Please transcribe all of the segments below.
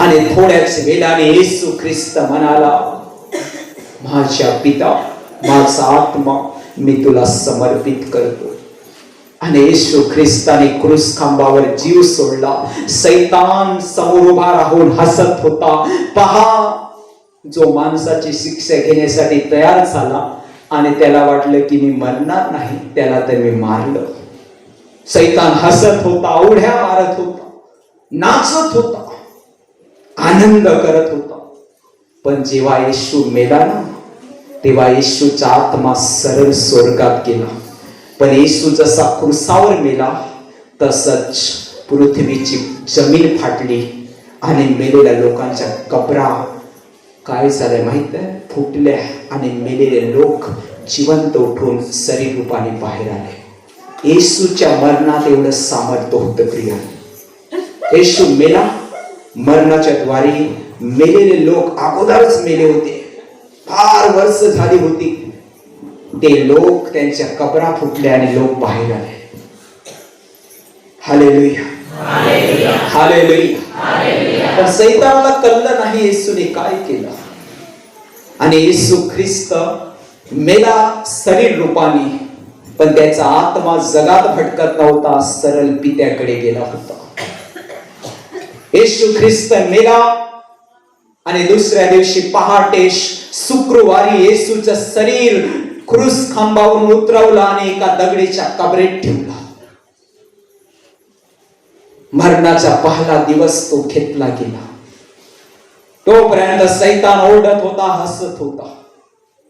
आणि थोड्याच वेळाने येसू ख्रिस्त म्हणाला माझ्या पिता माझा आत्मा मी तुला समर्पित करतो. आणि येशू ख्रिस्ताने क्रूस खांबावर जीव सोडला. सैतान समोर उभा राहून हसत होता. पहा जो माणसाची शिक्षा घेण्यासाठी तयार झाला आणि त्याला वाटलं की मी मरणार नाही त्याला तर मी मारलं. सैतान हसत होता उड्या मारत होता. नाचत होता. आनंद करत होता. पण जेव्हा येशू मेला ना तेव्हा येशूचा आत्मा सरळ स्वर्गात गेला. पण येशू जसा क्रुसावर मेला तसंच पृथ्वीची जमीन फाटली आणि मेलेल्या लोकांच्या कपरा काय झालंय माहीत आहे? फुटल्या आणि मेलेले लोक जिवंत उठून शरीर रूपाने बाहेर आले. येशूच्या मरणात एवढं सामर्थ्य होतं प्रिय. येशू मेला मरणाच्या द्वारे मेलेले लोक अगोदरच मेले होते. फार वर्ष झाली होती. ते लोक त्यांच्या कबरा फुटल्या आणि लोक बाहेर आले. हालेलुया. हालेलुया. पण सैतानाला कळलं नाही येसूने काय केलं. आणि येसू ख्रिस्त मेला शरीर रूपाने पण त्याचा आत्मा जगात भटकत नव्हता सरळ पित्याकडे गेला होता. येशू ख्रिस्त मेला आणि दुसऱ्या दिवशी पहाटे शुक्रवारी येसूचं शरीर क्रूस खांबावरून उतरवला आणि एका दगडीच्या कबरेत ठेवला. मरणाचा पहिला दिवस तो घेतला गेला. तोपर्यंत सैतान ओरडत होता हसत होता.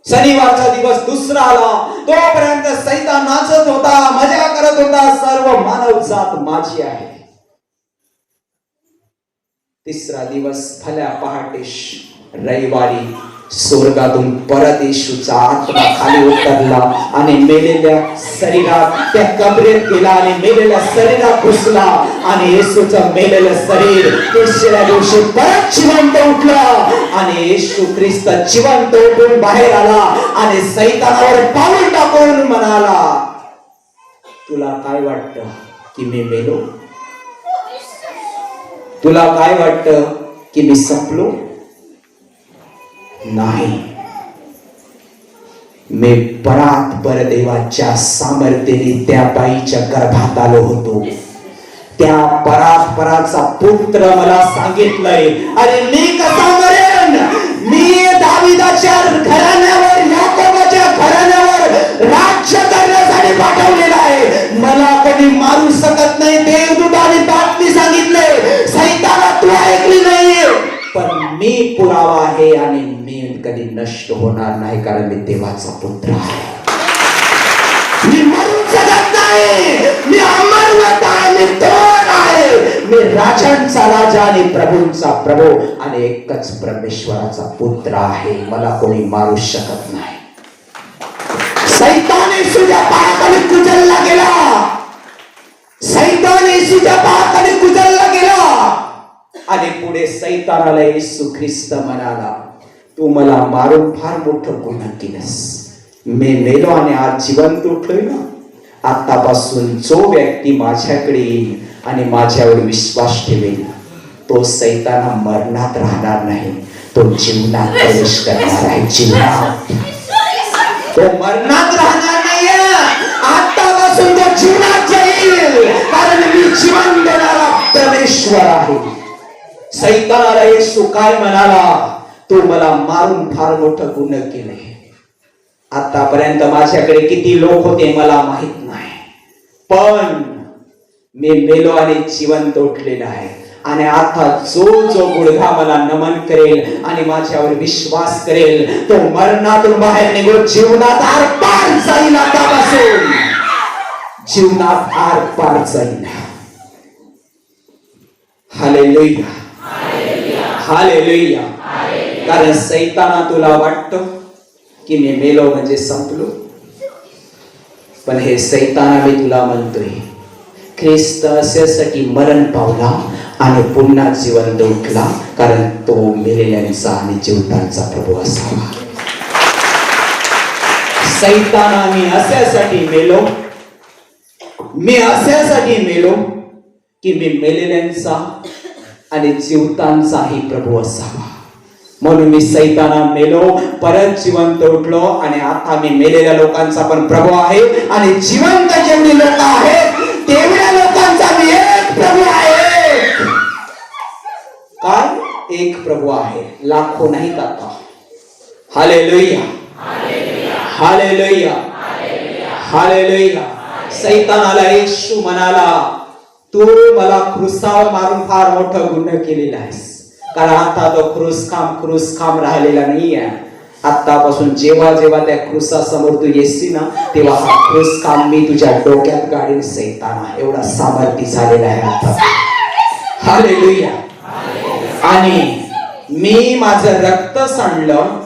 शनिवारचा दिवस दुसरा आला. तोपर्यंत सैतान नाचत होता मजा करत होता. सर्व मानव जात माझी आहे. तिसरा दिवस फल्या पहाटेश रविवारी स्वर्गातून परत येशूचा आत्मा खाली उतरला आणि मेलेल्या शरीरात त्या कबरेत गेला आणि मेलेल्या शरीरात घुसला आणि येशूचं मेलेलं शरीर तिसऱ्या दिवशी परत जिवंत उठलं आणि येशू ख्रिस्त जिवंत उठून बाहेर आला आणि सैतानावर पाऊल टाकून म्हणाला तुला काय वाटतं की मी मेलो? तुला काय वाटतं की मी संपलो? नाही. मी परात परदेवाच्या सामर्थ्याने त्या बाईच्या गर्भात आलो होतो. त्या परात पराचा पुत्र मला सांगितलंय. अरे मी कसा नष्ट होणार नाही कारण मी देवाचा पुत्र आहे. मी मरू शकत नाही. मी अमरवत आहे. मी तोड आहे. मी राजांचा राजा आणि प्रभूंचा प्रभू आणि एकच परमेश्वराचा पुत्र आहे. मला कोणी मारू शकत नाही. सैताने येशूच्या पायाखाली कुजलला गेला. सैतान येशूच्या पायाखाली कुजलला गेला. आणि पुढे सैतानाला येसू ख्रिस्त म्हणाला तू मला मारून फार मोठं गुन्हा केलंस. मी मेलो आणि आज जिवंत उठलोय ना आतापासून जो व्यक्ती माझ्याकडे येईल आणि माझ्यावर विश्वास ठेवेल तो सैताना मरणात राहणार नाही तो जीवनात प्रवेश करणार आहे. जीवनात. तो मरणात राहणार नाही आतापासून तो जीवनात जाईल कारण मी जीवन देणारा परमेश्वर आहे. सैतानाला येशू काय म्हणाला? तू मला मारून फार मोठं गुन्ह केले आतापर्यंत माझ्याकडे किती लोक होते मला माहीत नाही. पण मी मेलो आणि जिवंत उठलेलं आहे. आणि आता जो जो मुलगा मला नमन करेल आणि माझ्यावर विश्वास करेल तो मरणातून बाहेर निघून जीवनात आर पार जाईल आतापासून. जीवनात आर पार जाईल. हालेलुया. हालेलुया. कारण सैताना तुला वाटतो की मी मेलो म्हणजे संपलो. पण हे सैताना मी तुला म्हणतोय ख्रिस्त अशासाठी मरण पावला आणि पुन्हा जिवंत उठला कारण तो मेलेल्यांचा आणि जीवतांचा प्रभू असावा. सैताना मी अशासाठी मेलो मी अशासाठी मेलो की मी मेलेल्यांचा आणि जीवतांचाही प्रभू असावा. म्हणून मी सैताना मेलो परत जिवंत उठलो आणि आता मी मेलेल्या लोकांचा पण प्रभू आहे आणि जिवंत जेवढी लोक आहेत तेवढ्या लोकांचा मी एक प्रभू आहे. काय? एक प्रभू आहे. लाखो नाही काका हाले लोहिया हाले लोहिया हाले लोहिया सैतानाला येशू म्हणाला तू मला क्रुसावर मारून फार मोठं गुन्हा केलेला आहेस. कारण आता तो क्रूस काम क्रूस काम राहिलेला नाहीये. आतापासून जेव्हा जेव्हा त्या क्रुसा समोर तू येशील ना तेव्हा हा क्रुस काम मी तुझ्या डोक्यात गाडीन सैताना. एवढा सामर्थ्य झालेला आहे आता. हालेलुया आणि मी माझं रक्त सांडलं.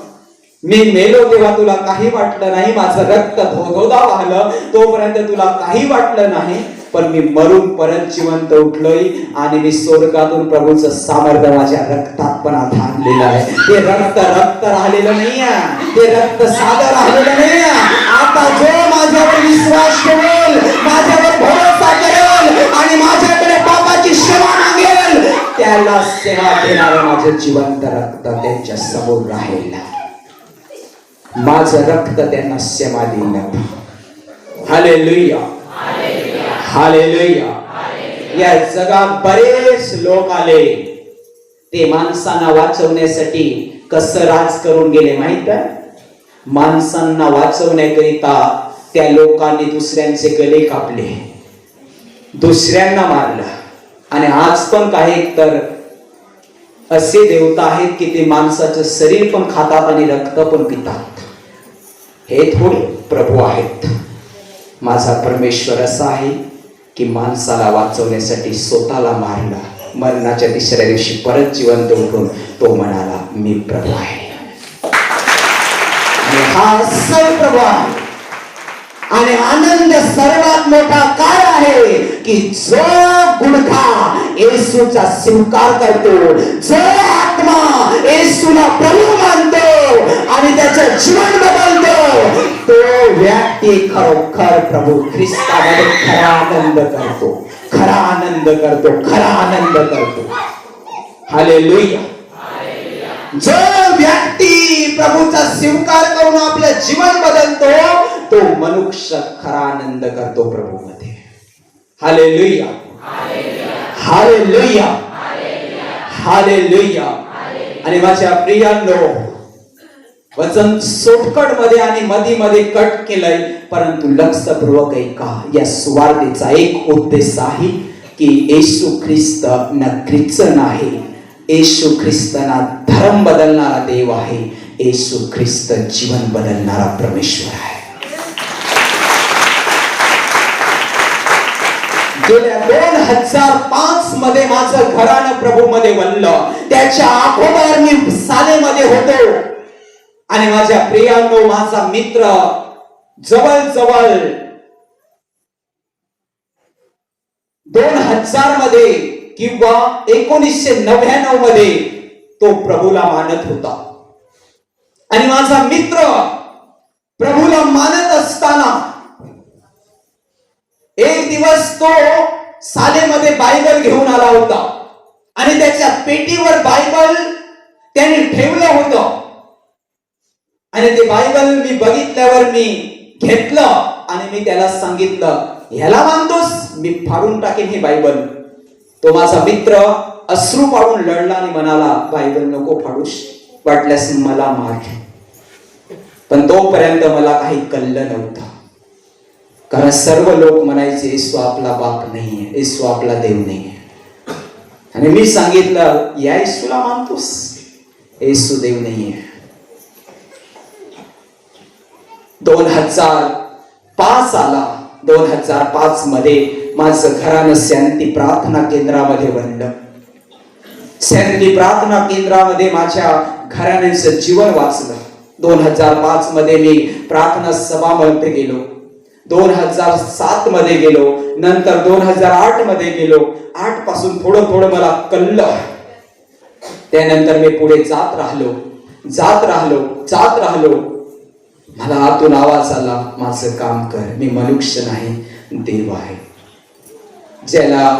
मी मेलो तेव्हा तुला काही वाटलं नाही. माझं रक्त धोधोदा वाहलं. तोपर्यंत तुला काही वाटलं नाही. पण मी मरून परत जिवंत उठलोय आणि मी स्वर्गातून प्रभूचं सामर्थ्य माझ्या रक्तात पण आता आहे. ते रक्त रक्त राहिलेलं नाही ते रक्त साधं राहिलेलं नाही आता जो माझ्यावर विश्वास ठेवेल माझ्यावर भरोसा करेल आणि माझ्याकडे पापाची क्षमा मागेल त्याला सेवा देणारं माझं जिवंत रक्त त्यांच्यासमोर राहील. माझं रक्त त्यांना सेवा देईल. Hallelujah hallelujah. या जगात बरेच लोक आले. ते माणसांना वाचवण्यासाठी कसं राज करून गेले माहीत आहे? माणसांना वाचवण्याकरिता त्या लोकांनी दुसऱ्यांचे गले कापले. दुसऱ्यांना मारलं. आणि आज पण काही तर असे देवता आहेत की ते माणसाचं शरीर पण खातात आणि रक्त पण पितात. हे थोडे प्रभू आहेत. माझा परमेश्वर असा आहे. की माणसाला वाचवण्यासाठी स्वतःला मारला. मरणाच्या तिसऱ्या दिवशी परत जिवंत उठून तो म्हणाला मी प्रभू आहे. आणि हा असल प्रभू आहे. आणि आनंद सर्वात मोठा काय आहे? की जो गुणखा येसूचा स्वीकार करतो जो आत्मा येसूला प्रभू मानतो आणि त्याचं जीवन बदलतो. तो व्यक्ती खरोखर प्रभू ख्रिस्तामध्ये खरा आनंद करतो. खरा आनंद करतो खरा आनंद करतो. हालेलुया जो व्यक्ती प्रभूचा स्वीकार करून आपलं जीवन बदलतो तो मनुष्य खरा आनंद करतो प्रभू मध्ये हालेलुया हालेलुया हालेलुया आणि माझ्या प्रियांनो वचन सोटकटमध्ये आणि मधी मध्ये कट केलंय. परंतु लक्षपूर्वक ऐका या सुवार्थेचा एक उद्देश आहे की येशू ख्रिस्त न ख्रिश्चन आहे. येशू ख्रिस्तना धर्म बदलणारा देव आहे. येशू ख्रिस्त जीवन बदलणारा परमेश्वर आहे. गेल्या दोन हजार पाच मध्ये माझं घरानं प्रभू मध्ये बनलं. त्याच्या अगोदर मी सालेमध्ये होतो. आणि माझ्या प्रियांनो माझा मित्र जवळ जवळ दोन हजारमध्ये किंवा एकोणीसशे नव्याण्णवमध्ये तो प्रभूला मानत होता. आणि माझा मित्र प्रभूला मानत असताना एक दिवस तो सालेमध्ये बायबल घेऊन आला होता. आणि त्याच्या पेटीवर बायबल त्याने ठेवलं होतं. आणि ते बायबल मी बघितल्यावर मी घेतलं आणि मी त्याला सांगितलं ह्याला मानतोस? मी फाडून टाकेन हे बायबल. तो माझा मित्र अश्रू पाडून लढला आणि म्हणाला बायबल नको फाडूस वाटल्यास मला मार. पण तोपर्यंत मला काही कळलं नव्हतं. कारण सर्व लोक म्हणायचे येसू आपला बाप नाहीये येसू आपला देव नाहीये. आणि मी सांगितलं या येसूला मानतोस? येसू देव नाहीये. दोन हजार पाच आला दोन हजार पाच मध्ये माझं घरानं शांती प्रार्थना केंद्रामध्ये बनलं. शांती प्रार्थना केंद्रामध्ये माझ्या घराण्याचं जीवन वाचलं दोन हजार पाच मध्ये मी प्रार्थना सभामध्ये गेलो दोन हजार सात मध्ये गेलो नंतर दोन हजार आठमध्ये गेलो आठपासून थोडं थोडं मला कळलं त्यानंतर मी पुढे जात राहिलो जात राहिलो जात राहिलो मला आतून आवाज आला माझं काम कर. मी मनुष्य नाही देव आहे. ज्याला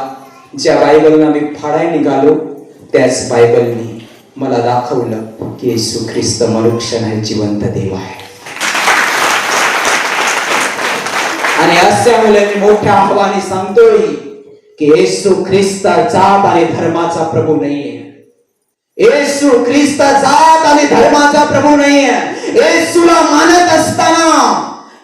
ज्या बायबलला मी फाडाय निघालो त्याच बायबलनी मला दाखवलं की येशू ख्रिस्त मनुष्य नाही जिवंत देव आहे. आणि असल्यामुळे मी मोठ्या आव्हाने सांगतोय की येशू ख्रिस्त जात आणि धर्माचा प्रभू नाहीये. येशू ख्रिस्त जात आणि धर्माचा प्रभू नाहीये. येशूला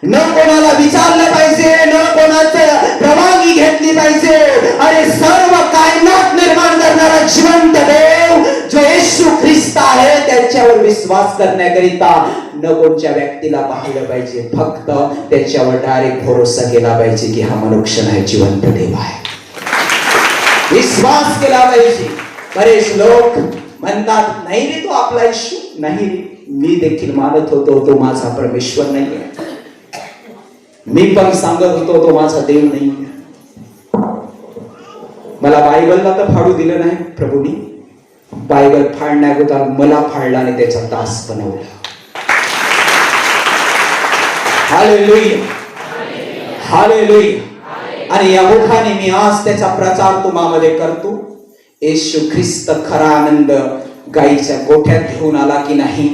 न कोणाला विचारलं पाहिजे न कोणाचं परवानगी घेतली पाहिजे. आणि सर्व कायनात निर्माण करणारा जिवंत देव जो येशू ख्रिस्त आहे त्याच्यावर विश्वास करण्याकरिता न कोणच्या व्यक्तीला पाहिलं पाहिजे फक्त त्याच्यावर डायरेक्ट भरोसा केला पाहिजे की हा मनुष्य नाही जिवंत देव आहे. विश्वास केला पाहिजे. बरेच लोक म्हणतात नाही रे तो आपला येशू नाही मी देखील मानत होतो तो माझा परमेश्वर नाहीये. मी पण सांगत होतो तो माझा देव नाही. मला बायबलला तर फाडू दिलं नाही प्रभूनी. बायबल फाडण्याअगोदर मला फाडला आणि त्याचा दास बनवला. हालेलुया. हालेलुया. आणि या मुखाने मी आज त्याचा प्रचार तुम्हामध्ये करतो. येशू ख्रिस्त खरा आनंद गाईच्या गोठ्यात घेऊन आला की नाही?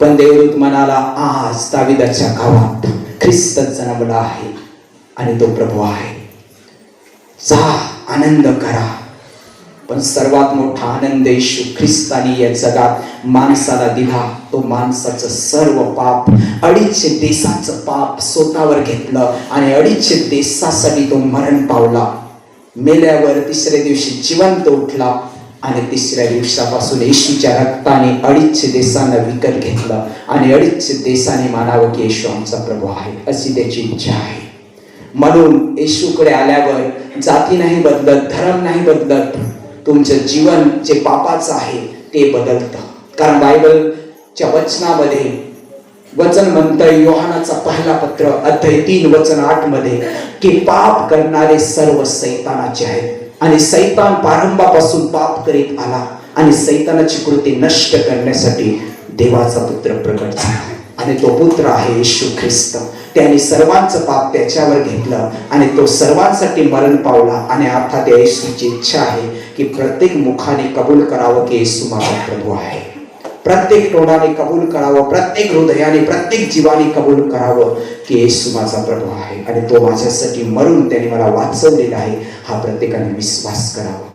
पण देवदूत म्हणाला आज दाविदाच्या गावात ख्रिस्त जन्मला आहे आणि तो प्रभू आहे. जा आनंद करा. पण सर्वात मोठा आनंद येशू ख्रिस्तानी या जगात माणसाला दिला. तो माणसाचं सर्व पाप अडीचशे देशाचं पाप स्वतःवर घेतलं आणि अडीचशे देशासाठी तो मरण पावला. मेल्यावर तिसऱ्या दिवशी जिवंत उठला. आणि तिसऱ्या दिवसापासून येशूच्या रक्ताने अडीचशे देशांना विकत घेतलं आणि अडीचशे देशांनी मानावं की येशू आमचा प्रभू आहे अशी त्याची इच्छा आहे. म्हणून येशूकडे आल्यावर जाती नाही बदलत धर्म नाही बदलत तुमचं जीवन जे पापाचं आहे ते बदलतं. कारण बायबलच्या वचनामध्ये वचन म्हणतं योहानाचा पहिला पत्र अध्याय तीन वचन आठमध्ये की पाप करणारे सर्व सैतानाचे आहेत. आणि सैतान प्रारंभापासून पाप करीत आला आणि सैतानाची कृती नष्ट करण्यासाठी देवाचा पुत्र प्रकट झाला आणि तो पुत्र आहे येशू ख्रिस्त. त्याने सर्वांचं पाप त्याच्यावर घेतलं आणि तो सर्वांसाठी मरण पावला. आणि अर्थात येशूची इच्छा आहे की प्रत्येक मुखाने कबूल करावं की येशू माझा प्रभू आहे. प्रत्येक तोंडाने कबूल करावं प्रत्येक हृदयाने प्रत्येक जीवाने कबूल करावं की येशू माझा प्रभू आहे आणि तो माझ्यासाठी मरून त्याने मला वाचवलेला आहे. हा प्रत्येकाने विश्वास करावा.